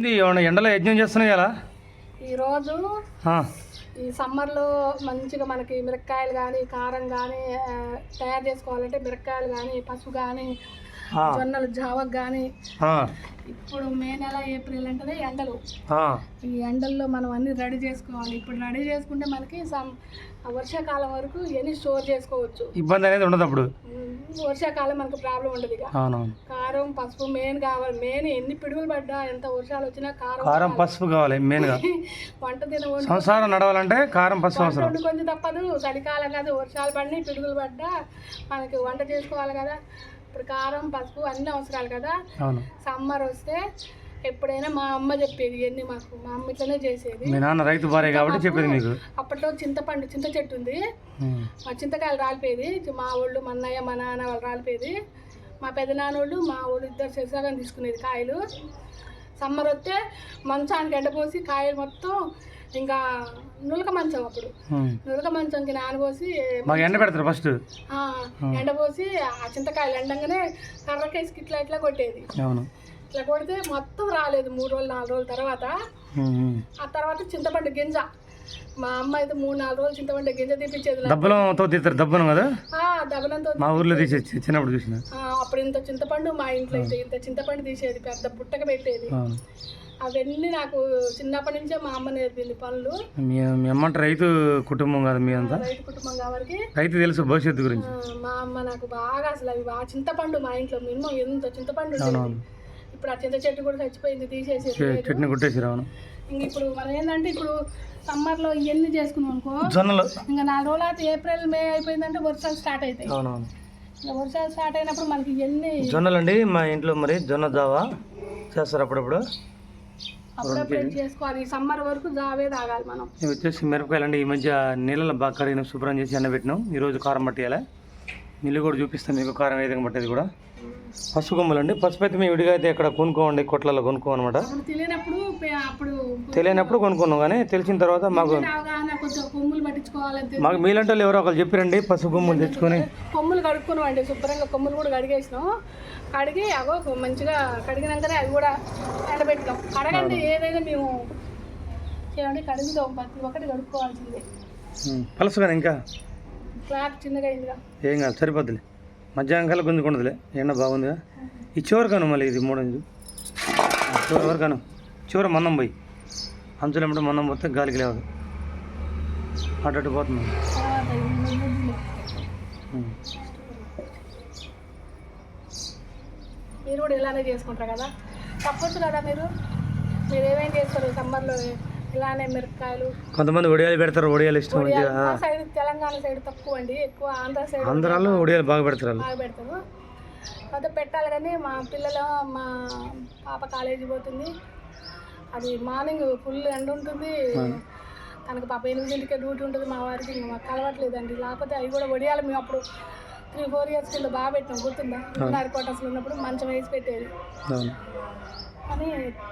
ఏంది ఏమన్నా ఎండలో యజ్ఞం చేస్తున్నాయి కదా ఈరోజు ఈ సమ్మర్లో మంచిగా మనకి మిరపకాయలు కానీ కారం కానీ తయారు చేసుకోవాలంటే మిరపకాయలు కానీ పసుపు కానీ జొన్నలు జావకు కానీ. ఇప్పుడు మే నెల ఏప్రిల్ అంటేనే ఎండలు. ఈ ఎండల్లో మనం అన్ని రెడీ చేసుకోవాలి. ఇప్పుడు రెడీ చేసుకుంటే మనకి వర్షాకాలం వరకు ఇవన్నీ స్టోర్ చేసుకోవచ్చు. ఇబ్బంది అనేది ఉండదు అప్పుడు. వర్షాకాలం మనకు ప్రాబ్లం ఉండదు ఇక అవునవును. కారం పసుపు మెయిన్ కావాలి. మెయిన్ ఎన్ని పిడుగులు పడ్డా ఎంత వర్షాలు వచ్చినా కారం కారం పసుపు కావాలి మెయిన్గా వంట తిన సంసారం నడవాలంటే కారం పసుపు అవసరం. కొంచెం తప్పదు. చలికాలం కదా వర్షాలు పడినాయి పిడుగులు పడ్డా మనకి వంట చేసుకోవాలి కదా. ఇప్పుడు కారం పసుపు అన్ని అవసరాలు కదా. సమ్మర్ వస్తే ఎప్పుడైనా మా అమ్మ చెప్పేది ఇవన్నీ మాకు మా అమ్మ ఇట్లనే చేసేది. మీ నాన్న రైతు భార్య కాబట్టి చెప్పేది మీకు? అప్పట్లో చింతపండు చింత చెట్టు ఉంది. మా చింతకాయలు రాలిపోయేది. మా వాళ్ళు మా అన్నయ్య మా నాన్న వాళ్ళు రాలిపోయేది. మా పెద్ద నాన్నోళ్ళు మా వాళ్ళు ఇద్దరు శశాగం తీసుకునేది కాయలు. సమ్మర్ వస్తే మంచానికి ఎండపోసి కాయలు మొత్తం ఇంకా నులక మంచం అప్పుడు. నులక మంచంకి నానబోసి ఎండ పెడతారు ఫస్ట్. ఎండపోసి ఆ చింతకాయలు ఎండంగానే కర్రకేసి ఇట్లా ఇట్లా కొట్టేది. అవును. ఇట్లా కొడితే మొత్తం రాలేదు. మూడు రోజులు నాలుగు రోజుల తర్వాత. ఆ తర్వాత చింతపండు గింజ. మా అమ్మ అయితే మూడు నాలుగు రోజులు చింతపండు గింజ తీపిచ్చేది నాకు. దబ్బలంతో తీస్తారు దబ్బనం కదా? దబనంతో మా ఊర్లో తీసేసి చిన్నప్పుడు చూసిన. అప్పుడు ఇంత చింతపండు మా ఇంట్లో అయితే ఇంత చింతపండు తీసేది పెద్ద బుట్టక పెట్టేది. అవును అవన్నీ నాకు చిన్నప్పటి నుంచే మా అమ్మ నేర్పింది పనులు. మీ అమ్మంటే రైతు కుటుంబం కదా మీ అంతా? రైతు కుటుంబం కాబట్టి. రైతు తెలుసు భవిష్యత్తు గురించి. మా అమ్మ నాకు బాగా అసలు అవి బాగా చింతపండు మా ఇంట్లో మినిమం ఎంత చింతపండు ఇప్పుడు ఆ చింత చెట్టు కూడా చచ్చిపోయింది తీసేసి చె- చట్నీ కొట్టేసి అవును. ఇంక ఇప్పుడు మనం ఏంటంటే ఇప్పుడు సమ్మర్లో ఇవన్నీ చేసుకున్నాం అనుకో జొన్నలు. ఇంకా నాలుగు రోజులు అయితే ఏప్రిల్ మే అయిపోయిందంటే వర్షాలు స్టార్ట్ అవుతాయి అవునవును. ఇంకా వర్షాలు స్టార్ట్ అయినప్పుడు మనకి ఇవన్నీ జొన్నలు అండి మా ఇంట్లో మరి జొన్న జావా చేస్తారు అప్పుడప్పుడు. చేసుకోవాలి. ఈ సమ్మర్ వరకు జావే తాగాలి మనం. ఇవి వచ్చేసి మిరపకాయలు అండి ఈ మధ్య నీళ్ళలో బాగా కడిగిన శుభ్రం చేసి ఎండబెట్టినాం. ఈరోజు కారం పట్టేయాలి. నీళ్ళు కూడా చూపిస్తాం మీకు కారం ఏ విధంగా పట్టేది కూడా. పసుపు కొమ్మలు అండి. పసుపు అయితే మేము విడిగా అయితే ఇక్కడ కొనుక్కోండి కొట్లలో కొనుక్కో అనమాట తెలియనప్పుడు కొనుక్కున్నాం కానీ తెలిసిన తర్వాత మాకు మాకు మీలంటే ఎవరో ఒకరు చెప్పారండి పసుపు కొమ్ములు తెచ్చుకొని. కొమ్ములు కడుక్కున్నాం అండి శుభ్రంగా కొమ్ములు కూడా కడిగేసినాం. కడిగి అగో మంచిగా కడిగినాకనే అవి కూడా ఎండబెట్టాం కడగండి ఏదైనా మేము చేయండి కడుగుతాం ప్రతి ఒక్కటి కడుక్కోవాల్సిందే. పలసగానే ఇంకా? క్లాత్ చిన్నగా అయిందిగా ఏం కాదు సరిపోద్దులే. మధ్యాహ్నం కల్లా గుంజుకుండదులే. ఎండ బాగుందిగా? ఈ చివరి కాను మళ్ళీ ఇది మూడు చివరి వరకు కాను? చివరి మందం పోయి. అంచులు ఎమ్మటి మందం పోతే గాలికి లేవదు. అటు పోతుంది. మీరు కూడా ఇలానే చేసుకుంటారు కదా? తప్పొచ్చు కదా మీరు? మీరు ఏమేం చేస్తారు సమ్మర్లో? ఇలానే మిరపకాయలు. కొంతమంది ఒడియాలు పెడతారు ఒడియాలు ఇష్టం సైడ్ తెలంగాణ సైడ్ తక్కువ అండి ఎక్కువ ఆంధ్ర సైడ్ ఆంధ్రాలో ఒడియాలు బాగా పెడతారు బాగా పెడతారు. కాకపోతే పెట్టాలి కానీ మా పిల్లలు మా పాప కాలేజీ పోతుంది. అది మార్నింగ్ ఫుల్ ఎండ ఉంటుంది. తనకు పాప ఎనిమిదింటికే డ్యూటీ ఉంటుంది మా వారికి మాకు కలవట్లేదండి. లేకపోతే అవి కూడా వడియాలి మేము అప్పుడు త్రీ ఫోర్ ఇయర్స్ కింద బాగా పెట్టినాం గుర్తుందా? ఉన్నారు క్వార్టర్స్లో ఉన్నప్పుడు మంచం వేసి పెట్టేది.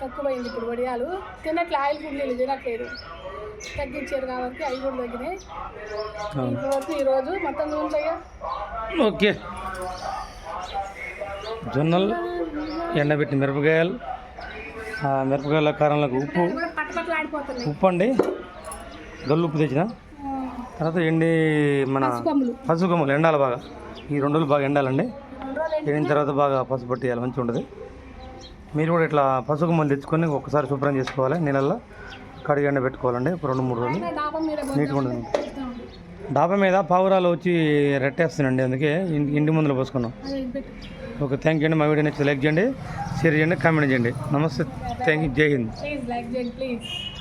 తక్కువైంది ఇప్పుడు వడియాలు. తినట్లే ఆయిల్ ఫుడ్ తినట్లేదు. తగ్గించారు కాబట్టి అవి కూడా తగ్గినాయి. ఇప్పటివరకు ఈరోజు మొత్తం చూసాయా ఓకే. జొన్నలు ఎండబెట్టిన మిరపకాయలు ఆ మిరపకాయల కారంలోకి ఉప్పు. ఉప్పు అండి. గల్లు ఉప్పు తెచ్చిన? తర్వాత ఎండి మన పసుపు కొమ్మలు ఎండాలి బాగా. ఈ రెండు రోజులు బాగా ఎండాలండి. ఎండిన తర్వాత బాగా పసుపు పట్టేయాలి మంచిగా ఉంటుంది. మీరు కూడా ఇట్లా పసుపు మందు తెచ్చుకొని ఒకసారి శుభ్రం చేసుకోవాలి నీళ్ళల్లో. కడిగి ఎండ పెట్టుకోవాలండి ఒక రెండు మూడు రోజులు. నీట్గా ఉండదు డాబా మీద పావురాలు వచ్చి రెట్టేస్తానండి అందుకే ఇంటి ముందులు ముందులో పోసుకున్నాం. ఓకే థ్యాంక్ యూ అండి మా వీడియో నచ్చితే లైక్ చేయండి షేర్ చేయండి కామెంట్ చేయండి. నమస్తే థ్యాంక్ యూ జై హింద్.